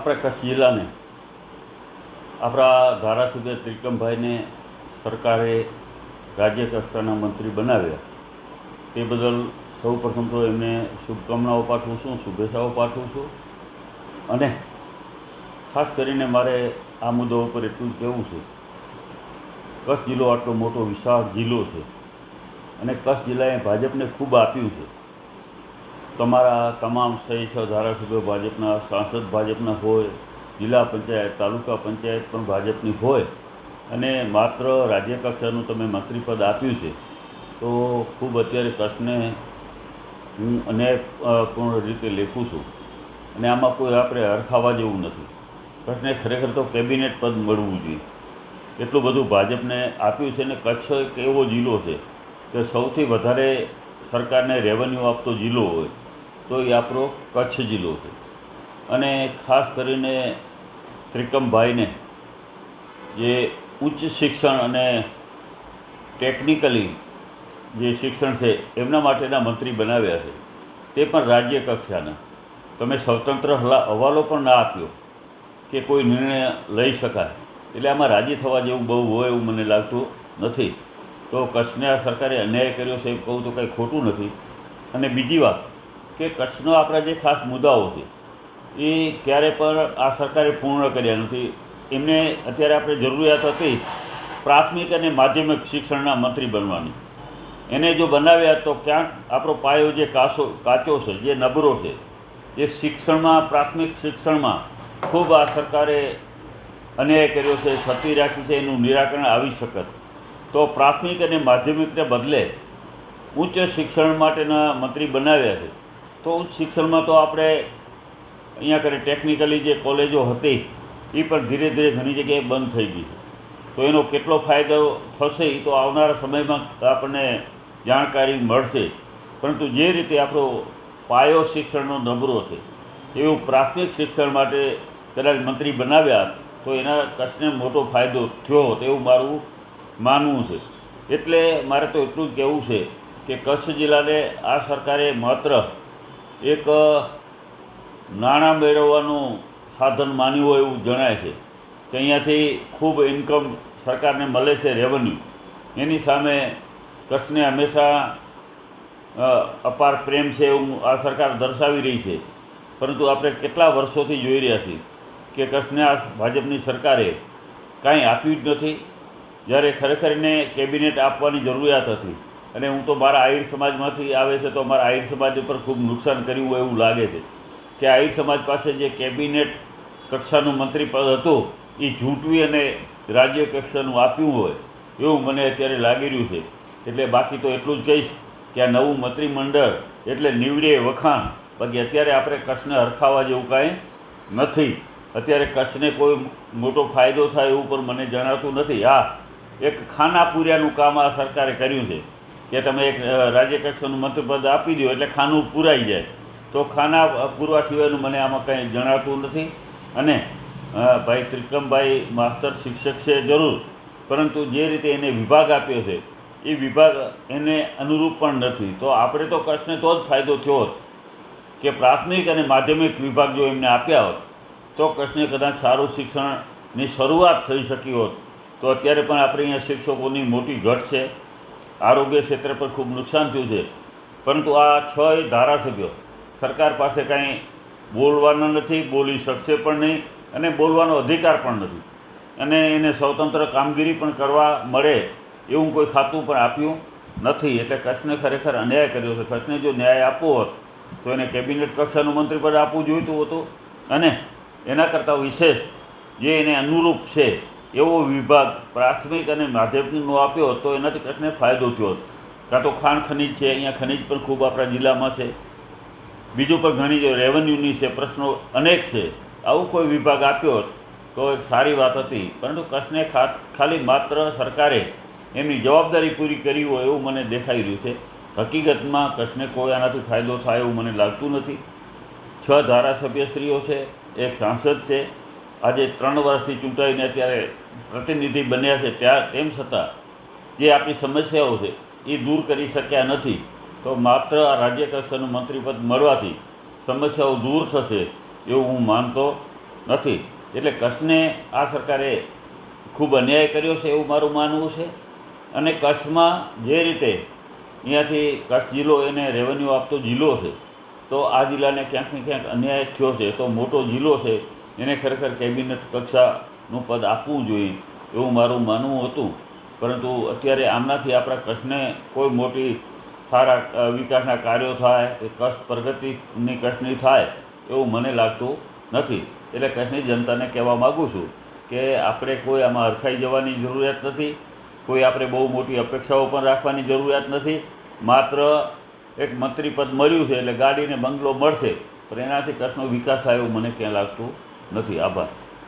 આપણા કચ્છ જિલ્લાને, આપણા ધારાસભ્ય ત્રિકમભાઈને સરકારે રાજ્ય કક્ષાના મંત્રી બનાવ્યા. તે બદલ સૌ પ્રથમ તો એમને શુભકામનાઓ પાઠવું છું, શુભેચ્છાઓ પાઠવું છું. અને ખાસ કરીને મારે આ મુદ્દા ઉપર એટલું જ કહેવું છે, કચ્છ જિલ્લો આટલો મોટો વિશાળ જિલ્લો છે અને કચ્છ જિલ્લાએ ભાજપને ખૂબ આપ્યું છે. તમારા તમામ સહી છ ધારાસભ્યો ભાજપના સાંસદ ભાજપના હોય, જિલ્લા પંચાયત, તાલુકા પંચાયત પણ ભાજપની હોય અને માત્ર રાજ્ય કક્ષાનું તમે મંત્રીપદ આપ્યું છે, તો ખૂબ અત્યારે કચ્છને હું અન્યાયપૂર્ણ રીતે લેખું છું અને આમાં કોઈ આપણે હરખાવા જેવું નથી. કચ્છને ખરેખર તો કેબિનેટ પદ મળવું જોઈએ. એટલું બધું ભાજપને આપ્યું છે અને કચ્છ એક એવો જિલ્લો છે કે સૌથી વધારે સરકારને રેવન્યુ આપતો જિલ્લો હોય. તો એ આપણો કચ્છ જિલ્લો છે. અને ખાસ કરીને ત્રિકમભાઈને જે ઉચ્ચ શિક્ષણ અને ટેકનિકલી જે શિક્ષણ છે એમના માટેના મંત્રી બનાવ્યા છે, તે પણ રાજ્ય કક્ષાના. તમે સ્વતંત્ર હલા, હવાલો પણ ના આપ્યો કે કોઈ નિર્ણય લઈ શકાય. એટલે આમાં રાજી થવા જેવું બહુ હોય એવું મને લાગતું નથી. તો કચ્છને સરકારે અન્યાય કર્યો છે એમ કહું તો કંઈ ખોટું નથી. અને બીજી વાત કે કચ્છનો આપણા જે ખાસ મુદ્દાઓ છે, એ ક્યારે પણ આ સરકારે પૂર્ણ કર્યા નથી. એમને અત્યારે આપણે જરૂરિયાત હતી પ્રાથમિક અને માધ્યમિક શિક્ષણના મંત્રી બનવાની. એને જો બનાવ્યા તો ક્યાંક આપણો પાયો જે કાસો, કાચો છે, જે નબળો છે, એ શિક્ષણમાં, પ્રાથમિક શિક્ષણમાં ખૂબ આ સરકારે અન્યાય કર્યો છે, છતી રાખી છે, એનું નિરાકરણ આવી શકત. તો પ્રાથમિક અને માધ્યમિકને બદલે ઉચ્ચ શિક્ષણ માટેના મંત્રી બનાવ્યા છે. તો ઉચ્ચ શિક્ષણમાં તો આપણે અહીંયા કરી ટેકનિકલી જે કોલેજો હતી એ પણ ધીરે ધીરે ઘણી જગ્યાએ બંધ થઈ ગઈ. તો એનો કેટલો ફાયદો થશે એ તો આવનારા સમયમાં આપણને જાણકારી મળશે. પરંતુ જે રીતે આપણો પાયો શિક્ષણનો નબળો છે, એવું પ્રાથમિક શિક્ષણ માટે કદાચ મંત્રી બનાવ્યા તો એના કચ્છને મોટો ફાયદો થયો તેવું મારું માનવું છે. એટલે મારે તો એટલું જ કહેવું છે કે કચ્છ જિલ્લાને આ સરકારે માત્ર એક નાણાં મેળવવાનું સાધન માન્યું હોય એવું જણાય છે કે અહીંયાથી ખૂબ ઇન્કમ સરકારને મળે છે રેવન્યુ એની સામે કચ્છને હંમેશા અપાર પ્રેમ છે એવું આ સરકાર દર્શાવી રહી છે. પરંતુ આપણે કેટલા વર્ષોથી જોઈ રહ્યા છીએ કે કચ્છને આ ભાજપની સરકારે કાંઈ આપ્યું જ નથી. જ્યારે ખરેખર એને કેબિનેટ આપવાની જરૂરિયાત હતી. અને હું તો મારા આહિર સમાજમાંથી આવે છે તો મારા આહિર સમાજ ઉપર ખૂબ નુકસાન કર્યું હોય એવું લાગે છે. કે આહિર સમાજ પાસે જે કેબિનેટ કક્ષાનું મંત્રીપદ હતું, એ ઝૂંટવી અને રાજ્ય કક્ષાનું આપ્યું હોય, એવું મને અત્યારે લાગી રહ્યું છે. એટલે બાકી તો એટલું જ કહીશ કે આ નવું મંત્રીમંડળ એટલે નીવડે વખાણ, બાકી અત્યારે આપણે કચ્છને હરખાવા જેવું કાંઈ નથી. અત્યારે કચ્છને કોઈ મોટો ફાયદો થાય એવું પણ મને જણાતું નથી. હા, એક ખાનાપુર્યાનું કામ આ સરકારે કર્યું છે. કે તમે એક રાજ્ય કક્ષાનું મંત્રીપદ આપી દો એટલે ખાનું પૂરાઈ જાય. તો ખાના પૂરવા સિવાયનું મને આમાં કંઈ જણાતું નથી. અને ભાઈ ત્રિકમભાઈ માસ્તર શિક્ષક છે જરૂર. પરંતુ જે રીતે એને વિભાગ આપ્યો છે, એ વિભાગ એને અનુરૂપ પણ નથી. તો આપણે તો કચ્છને તો જ ફાયદો થયો હોત કે પ્રાથમિક અને માધ્યમિક વિભાગ જો એમને આપ્યા હોત, તો કચ્છને કદાચ સારું શિક્ષણની શરૂઆત થઈ શકી હોત. તો અત્યારે પણ આપણે અહીંયા શિક્ષકોની મોટી ઘટ છે. આરોગ્ય ક્ષેત્ર પર ખૂબ નુકસાન થયું છે. પરંતુ આ છ ધારાસભ્યો સરકાર પાસે કાંઈ બોલવાના નથી, બોલી શકશે પણ નહીં અને બોલવાનો અધિકાર પણ નથી. અને એને સ્વતંત્ર કામગીરી પણ કરવા મળે એવું કોઈ ખાતું પણ આપ્યું નથી. એટલે કચ્છને ખરેખર અન્યાય કર્યો છે. કચ્છને જો ન્યાય આપવો હોત, તો એને કેબિનેટ કક્ષાનું મંત્રીપદ આપવું જોઈતું હતું. અને એના કરતાં વિશેષ જે એને અનુરૂપ છે એવો વિભાગ પ્રાથમિક અને માધ્યમિકનો આપ્યો તો એનાથી કચ્છને ફાયદો થયો. કાં તો ખાણ ખનીજ છે, અહીંયા ખનીજ પણ ખૂબ આપણા જિલ્લામાં છે. બીજું પણ ઘણી રેવન્યુની છે, પ્રશ્નો અનેક છે. આવું કોઈ વિભાગ આપ્યો તો એક સારી વાત હતી. પરંતુ કચ્છને ખાલી માત્ર સરકારે એમની જવાબદારી પૂરી કરી હોય એવું મને દેખાઈ રહ્યું છે. હકીકતમાં કચ્છને કોઈ આનાથી ફાયદો થાય એવું મને લાગતું નથી. છ ધારાસભ્યશ્રીઓ છે, એક સાંસદ છે આજે ત્રણ વર્ષથી ચૂંટાઈને અત્યારે પ્રતિનિધિ બન્યા છે, ત્યાં તેમ છતાં જે આપણી સમસ્યાઓ છે, એ દૂર કરી શક્યા નથી. તો માત્ર આ રાજ્ય કક્ષાનું મંત્રીપદ મળવાથી સમસ્યાઓ દૂર થશે એવું હું માનતો નથી. એટલે કચ્છને આ સરકારે ખૂબ અન્યાય કર્યો છે એવું મારું માનવું છે. અને કચ્છમાં જે રીતે અહીંયાથી કચ્છ જિલ્લો એને રેવન્યુ આપતો જિલ્લો છે, તો આ જિલ્લાને ક્યાંક ને ક્યાંક અન્યાય થયો છે. તો મોટો જિલ્લો છે. એને ખરેખર કેબિનેટ કક્ષાનું પદ આપવું જોઈએ એવું મારું માનવું હતું. પરંતુ અત્યારે આમનાથી આપણા કચ્છને કોઈ મોટી સારા વિકાસના કાર્યો થાય કે કચ્છ પ્રગતિની કચ્છની થાય એવું મને લાગતું નથી. એટલે કચ્છની જનતાને કહેવા માગું છું કે આપણે કોઈ આમાં હરખાઈ જવાની જરૂરિયાત નથી, કોઈ આપણે બહુ મોટી અપેક્ષાઓ પણ રાખવાની જરૂરિયાત નથી. માત્ર એક મંત્રી પદ મળ્યું છે એટલે ગાડીને બંગલો મળશે, પણ એનાથી કચ્છનો વિકાસ થાય એવું મને ક્યાં લાગતું નથી આભાર.